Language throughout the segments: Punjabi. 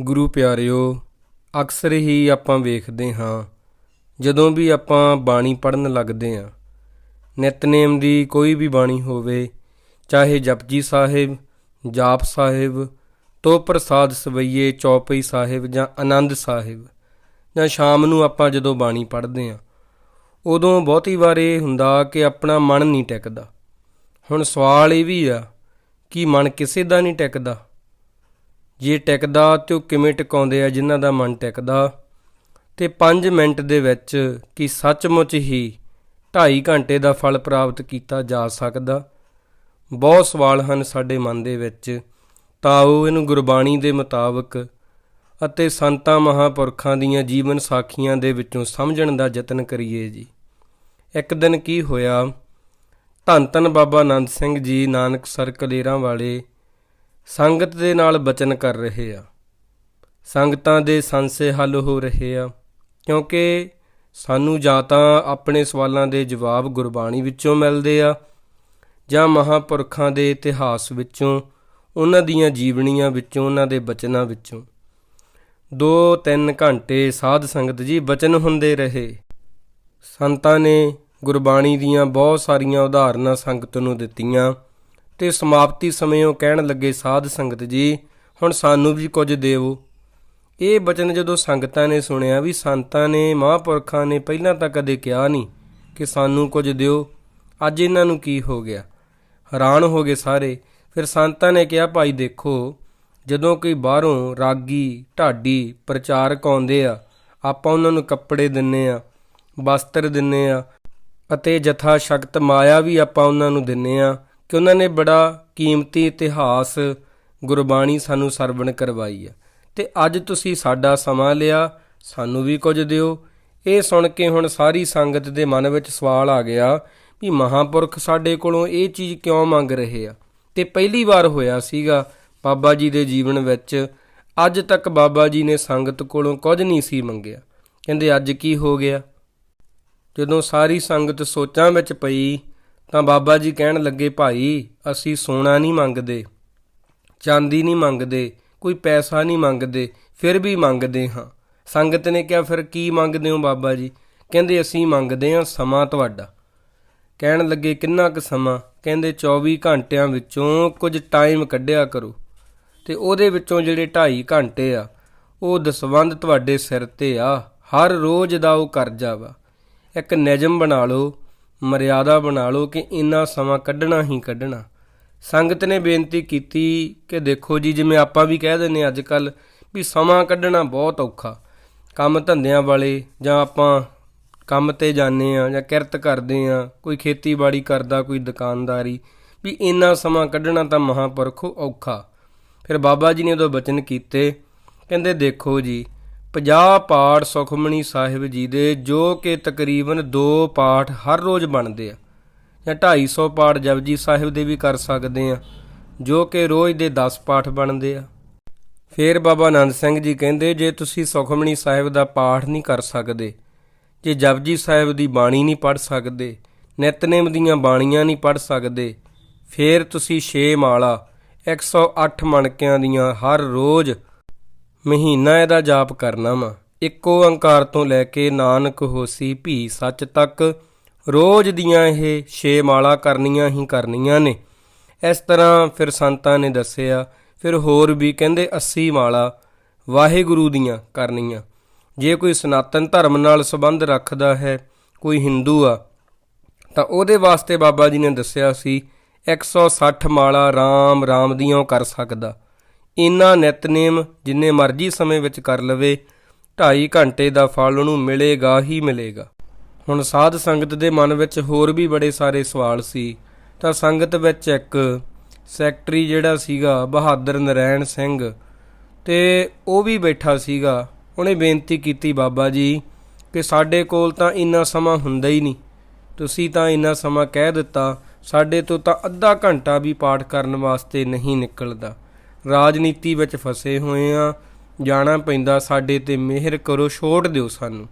ਗੁਰੂ ਪਿਆਰਿਓ, ਅਕਸਰ ਹੀ ਆਪਾਂ ਵੇਖਦੇ ਹਾਂ, ਜਦੋਂ ਵੀ ਆਪਾਂ ਬਾਣੀ ਪੜਨ ਲੱਗਦੇ ਹਾਂ, ਨਿਤਨੇਮ ਦੀ ਕੋਈ ਵੀ ਬਾਣੀ ਹੋਵੇ, ਚਾਹੇ ਜਪਜੀ ਸਾਹਿਬ, ਜਾਪ ਸਾਹਿਬ ਤੋ ਪ੍ਰਸਾਦ ਸਵਈਏ ਚੌਪਈ ਸਾਹਿਬ ਜਾਂ ਆਨੰਦ ਸਾਹਿਬ, ਜਾਂ ਸ਼ਾਮ ਨੂੰ ਆਪਾਂ ਜਦੋਂ ਬਾਣੀ ਪੜ੍ਹਦੇ ਹਾਂ, ਉਦੋਂ ਬਹੁਤੀ ਵਾਰ ਇਹ ਹੁੰਦਾ ਕਿ ਆਪਣਾ ਮਨ ਨਹੀਂ ਟਿਕਦਾ। ਹੁਣ ਸਵਾਲ ਇਹ ਵੀ ਆ ਕਿ ਮਨ ਕਿਸੇ ਦਾ ਨਹੀਂ ਟਿਕਦਾ। ਜੇ ਟਿਕਦਾ ਤੇ ਉਹ ਕਿਵੇਂ ਟਿਕਾਉਂਦੇ ਆ, ਜਿਨ੍ਹਾਂ ਦਾ ਮਨ ਟਿਕਦਾ। ਤੇ 5 ਮਿੰਟ ਦੇ ਵਿੱਚ ਕੀ ਸੱਚਮੁੱਚ ਹੀ 2.5 ਘੰਟੇ ਦਾ ਫਲ ਪ੍ਰਾਪਤ ਕੀਤਾ ਜਾ ਸਕਦਾ। ਬਹੁਤ ਸਵਾਲ ਹਨ ਸਾਡੇ ਮਨ ਦੇ ਵਿੱਚ। ਤਾਂ ਉਹ ਇਹਨੂੰ ਗੁਰਬਾਣੀ ਦੇ ਮੁਤਾਬਕ ਅਤੇ ਸੰਤਾਂ ਮਹਾਪੁਰਖਾਂ ਦੀਆਂ ਜੀਵਨ ਸਾਖੀਆਂ ਦੇ ਵਿੱਚੋਂ ਸਮਝਣ ਦਾ ਯਤਨ ਕਰੀਏ ਜੀ। ਇੱਕ ਦਿਨ ਕੀ ਹੋਇਆ? ਧੰਨ ਧੰਨ ਬਾਬਾ ਆਨੰਦ ਸਿੰਘ ਜੀ, ਨਾਨਕ ਸਰ ਕਲੇਰਾਂ ਵਾਲੇ ਸੰਗਤ ਦੇ ਨਾਲ ਬਚਨ ਕਰ ਰਹੇ ਆ। ਸੰਗਤਾਂ ਦੇ ਸੰਸੇ ਹੱਲ ਹੋ ਰਹੇ ਆ। ਕਿਉਂਕਿ ਸਾਨੂੰ ਜਾਂ ਤਾਂ ਆਪਣੇ ਸਵਾਲਾਂ ਦੇ ਜਵਾਬ ਗੁਰਬਾਣੀ ਵਿੱਚੋਂ ਮਿਲਦੇ ਆ ਜਾਂ ਮਹਾਪੁਰਖਾਂ ਦੇ ਇਤਿਹਾਸ ਵਿੱਚੋਂ, ਉਹਨਾਂ ਦੀਆਂ ਜੀਵਨੀਆਂ ਵਿੱਚੋਂ, ਉਹਨਾਂ ਦੇ ਬਚਨਾਂ ਵਿੱਚੋਂ। 2-3 ਘੰਟੇ ਸਾਧ ਸੰਗਤ ਜੀ ਬਚਨ ਹੁੰਦੇ ਰਹੇ। ਸੰਤਾਂ ਨੇ ਗੁਰਬਾਣੀ ਦੀਆਂ ਬਹੁਤ ਸਾਰੀਆਂ ਉਦਾਹਰਨਾਂ ਸੰਗਤ ਨੂੰ ਦਿੱਤੀਆਂ। ਤੇ ਸਮਾਪਤੀ ਸਮੇਂ ਉਹ ਕਹਿਣ ਲੱਗੇ ਸਾਧ ਸੰਗਤ ਜੀ, ਹੁਣ ਸਾਨੂੰ ਵੀ ਕੁਝ ਦੇਵੋ। ਇਹ ਬਚਨ ਜਦੋਂ ਸੰਗਤਾਂ ਨੇ ਸੁਣਿਆ ਵੀ ਸੰਤਾਂ ਨੇ, ਮਹਾਂਪੁਰਖਾਂ ਨੇ ਪਹਿਲਾਂ ਤਾਂ ਕਦੇ ਕਿਹਾ ਨਹੀਂ ਕਿ ਸਾਨੂੰ ਕੁਝ ਦਿਓ, ਅੱਜ ਇਹਨਾਂ ਨੂੰ ਕੀ ਹੋ ਗਿਆ? ਹੈਰਾਨ ਹੋ ਗਏ ਸਾਰੇ। ਫਿਰ ਸੰਤਾਂ ਨੇ ਕਿਹਾ, ਭਾਈ ਦੇਖੋ, ਜਦੋਂ ਕੋਈ ਬਾਹਰੋਂ ਰਾਗੀ, ਢਾਡੀ ਪ੍ਰਚਾਰਕ ਆਉਂਦੇ ਆ, ਆਪਾਂ ਉਹਨਾਂ ਨੂੰ ਕੱਪੜੇ ਦਿੰਨੇ ਆ, ਵਸਤਰ ਦਿੰਨੇ ਆ ਅਤੇ ਜਥਾ ਸ਼ਕਤ ਮਾਇਆ ਵੀ ਆਪਾਂ ਉਹਨਾਂ ਨੂੰ ਦਿੰਨੇ ਆ ਕਿ ਉਹਨਾਂ ਨੇ ਬੜਾ ਕੀਮਤੀ ਇਤਿਹਾਸ, ਗੁਰਬਾਣੀ ਸਾਨੂੰ ਸਰਵਣ ਕਰਵਾਈ ਆ ਤੇ ਅੱਜ ਤੁਸੀਂ ਸਾਡਾ ਸਮਾਂ ਲਿਆ, ਸਾਨੂੰ ਵੀ ਕੁਝ ਦਿਓ। ਇਹ ਸੁਣ ਕੇ ਹੁਣ ਸਾਰੀ ਸੰਗਤ ਦੇ ਮਨ ਵਿੱਚ ਸਵਾਲ ਆ ਗਿਆ ਵੀ ਮਹਾਪੁਰਖ ਸਾਡੇ ਕੋਲੋਂ ਇਹ ਚੀਜ਼ ਕਿਉਂ ਮੰਗ ਰਹੇ ਆ? ਤੇ ਪਹਿਲੀ ਵਾਰ ਹੋਇਆ ਸੀਗਾ ਬਾਬਾ ਜੀ ਦੇ ਜੀਵਨ ਵਿੱਚ। ਅੱਜ ਤੱਕ ਬਾਬਾ ਜੀ ਨੇ ਸੰਗਤ ਕੋਲੋਂ ਕੁਝ ਨਹੀਂ ਸੀ ਮੰਗਿਆ। ਕਹਿੰਦੇ ਅੱਜ ਕੀ ਹੋ ਗਿਆ? ਜਦੋਂ ਸਾਰੀ ਸੰਗਤ ਸੋਚਾਂ ਵਿੱਚ ਪਈ ਤਾਂ ਬਾਬਾ ਜੀ ਕਹਿਣ ਲੱਗੇ, ਭਾਈ, ਅਸੀਂ ਸੋਨਾ ਨਹੀਂ ਮੰਗਦੇ, ਚਾਂਦੀ ਨਹੀਂ ਮੰਗਦੇ, ਕੋਈ ਪੈਸਾ ਨਹੀਂ ਮੰਗਦੇ, ਫਿਰ ਵੀ ਮੰਗਦੇ ਹਾਂ। ਸੰਗਤ ਨੇ ਕਿਹਾ, ਫਿਰ ਕੀ ਮੰਗਦੇ ਹੋ ਬਾਬਾ ਜੀ? ਕਹਿੰਦੇ, ਅਸੀਂ ਮੰਗਦੇ ਹਾਂ ਸਮਾਂ ਤੁਹਾਡਾ। ਕਹਿਣ ਲੱਗੇ, ਕਿੰਨਾ ਕੁ ਸਮਾਂ? ਕਹਿੰਦੇ 24 ਘੰਟਿਆਂ ਵਿੱਚੋਂ ਕੁਝ ਟਾਈਮ ਕੱਢਿਆ ਕਰੋ ਤੇ ਉਹਦੇ ਵਿੱਚੋਂ ਜਿਹੜੇ 2.5 ਘੰਟੇ ਆ, ਉਹ ਦਸਵੰਦ ਤੁਹਾਡੇ ਸਿਰ ਤੇ ਆ। ਹਰ ਰੋਜ਼ ਦਾ ਉਹ ਕਰਜ਼ਾ ਵਾ। ਇੱਕ ਨਿਯਮ ਬਣਾ ਲਓ ਮਰਿਆਦਾ ਬਣਾ ਲਓ ਕਿ ਇੰਨਾ ਸਮਾਂ ਕੱਢਣਾ ਹੀ ਕੱਢਣਾ। ਸੰਗਤ ਨੇ ਬੇਨਤੀ ਕੀਤੀ ਕਿ ਦੇਖੋ ਜੀ, ਜਿਵੇਂ ਆਪਾਂ ਵੀ ਕਹਿ ਦਿੰਨੇ ਅੱਜ ਕੱਲ ਵੀ ਸਮਾਂ ਕੱਢਣਾ ਬਹੁਤ ਔਖਾ। ਕੰਮ ਧੰਦਿਆਂ ਵਾਲੇ ਜਾਂ ਆਪਾਂ ਕੰਮ ਤੇ ਜਾਂਦੇ ਆ ਜਾਂ ਕਿਰਤ ਕਰਦੇ ਆ ਕੋਈ ਖੇਤੀਬਾੜੀ ਕਰਦਾ, ਕੋਈ ਦੁਕਾਨਦਾਰੀ, ਵੀ ਇੰਨਾ ਸਮਾਂ ਕੱਢਣਾ ਤਾਂ ਮਹਾਪੁਰਖੋ ਔਖਾ। ਫਿਰ ਬਾਬਾ ਜੀ ਨੇ ਉਦੋਂ ਬਚਨ ਕੀਤੇ, ਕਹਿੰਦੇ ਦੇਖੋ ਜੀ 50 ਪਾਠ ਸੁਖਮਣੀ ਸਾਹਿਬ ਜੀ ਦੇ, ਜੋ ਕਿ ਤਕਰੀਬਨ 2 ਪਾਠ ਹਰ ਰੋਜ਼ ਬਣਦੇ ਆ। ਜਾਂ 250 ਪਾਠ ਜਪਜੀ ਸਾਹਿਬ ਦੇ ਵੀ ਕਰ ਸਕਦੇ ਆ, ਜੋ ਕਿ ਰੋਜ਼ ਦੇ 10 ਪਾਠ ਬਣਦੇ ਆ। ਫਿਰ ਬਾਬਾ ਆਨੰਦ ਸਿੰਘ ਜੀ ਕਹਿੰਦੇ, ਜੇ ਤੁਸੀਂ ਸੁਖਮਣੀ ਸਾਹਿਬ ਦਾ ਪਾਠ ਨਹੀਂ ਕਰ ਸਕਦੇ, ਜੇ ਜਪਜੀ ਸਾਹਿਬ ਦੀ ਬਾਣੀ ਨਹੀਂ ਪੜ ਸਕਦੇ, ਨਿਤਨੇਮ ਦੀਆਂ ਬਾਣੀਆਂ ਨਹੀਂ ਪੜ ਸਕਦੇ, ਫਿਰ ਤੁਸੀਂ 6 ਮਾਲਾ 108 ਮਣਕਿਆਂ ਦੀਆਂ ਹਰ ਰੋਜ਼ ਮਹੀਨਾ ਇਹਦਾ ਜਾਪ ਕਰਨਾ ਵਾ। ਇੱਕੋ ਓੰਕਾਰ ਤੋਂ ਲੈ ਕੇ ਨਾਨਕ ਹੋਸੀ ਭੀ ਸੱਚ ਤੱਕ ਰੋਜ਼ ਦੀਆਂ ਇਹ ਛੇ ਮਾਲਾ ਕਰਨੀਆਂ ਹੀ ਕਰਨੀਆਂ ਨੇ। ਇਸ ਤਰ੍ਹਾਂ ਫਿਰ ਸੰਤਾਂ ਨੇ ਦੱਸਿਆ, ਫਿਰ ਹੋਰ ਵੀ ਕਹਿੰਦੇ 80 ਮਾਲਾ ਵਾਹਿਗੁਰੂ ਦੀਆਂ ਕਰਨੀਆਂ। ਜੇ ਕੋਈ ਸਨਾਤਨ ਧਰਮ ਨਾਲ ਸੰਬੰਧ ਰੱਖਦਾ ਹੈ, ਕੋਈ ਹਿੰਦੂ ਆ, ਤਾਂ ਉਹਦੇ ਵਾਸਤੇ ਬਾਬਾ ਜੀ ਨੇ ਦੱਸਿਆ ਸੀ 160 ਮਾਲਾ RAM RAM ਦੀਆਂ ਉਹ ਕਰ ਸਕਦਾ। ਇਨਾ ਨਿਤਨੇਮ ਜਿੰਨੇ ਮਰਜ਼ੀ ਸਮੇਂ ਵਿੱਚ ਕਰ ਲਵੇ 2.5 ਘੰਟੇ ਦਾ ਫਲ ਉਹਨੂੰ ਮਿਲੇਗਾ ਹੀ ਮਿਲੇਗਾ। ਹੁਣ ਸਾਧ ਸੰਗਤ ਦੇ ਮਨ ਵਿੱਚ ਹੋਰ ਵੀ ਬੜੇ ਸਾਰੇ ਸਵਾਲ ਸੀ। ਤਾਂ ਸੰਗਤ ਵਿੱਚ ਇੱਕ ਸੈਕਟਰੀ ਜਿਹੜਾ ਸੀਗਾ, ਬਹਾਦਰ ਨਰੈਣ ਸਿੰਘ, ਤੇ ਉਹ ਵੀ ਬੈਠਾ ਸੀਗਾ। ਉਹਨੇ ਬੇਨਤੀ ਕੀਤੀ, ਬਾਬਾ ਜੀ, ਕਿ ਸਾਡੇ ਕੋਲ ਤਾਂ ਇੰਨਾ ਸਮਾਂ ਹੁੰਦਾ ਹੀ ਨਹੀਂ। ਤੁਸੀਂ ਤਾਂ ਇੰਨਾ ਸਮਾਂ ਕਹਿ ਦਿੱਤਾ, ਸਾਡੇ ਤੋਂ ਤਾਂ ਅੱਧਾ ਘੰਟਾ ਵੀ ਪਾਠ ਕਰਨ ਵਾਸਤੇ ਨਹੀਂ ਨਿਕਲਦਾ। ਰਾਜਨੀਤੀ ਵਿੱਚ ਫਸੇ ਹੋਏ ਆ, ਜਾਣਾ ਪੈਂਦਾ ਸਾਡੇ ਤੇ, ਮਿਹਰ ਕਰੋ, ਛੋਟ ਦਿਓ ਸਾਨੂੰ।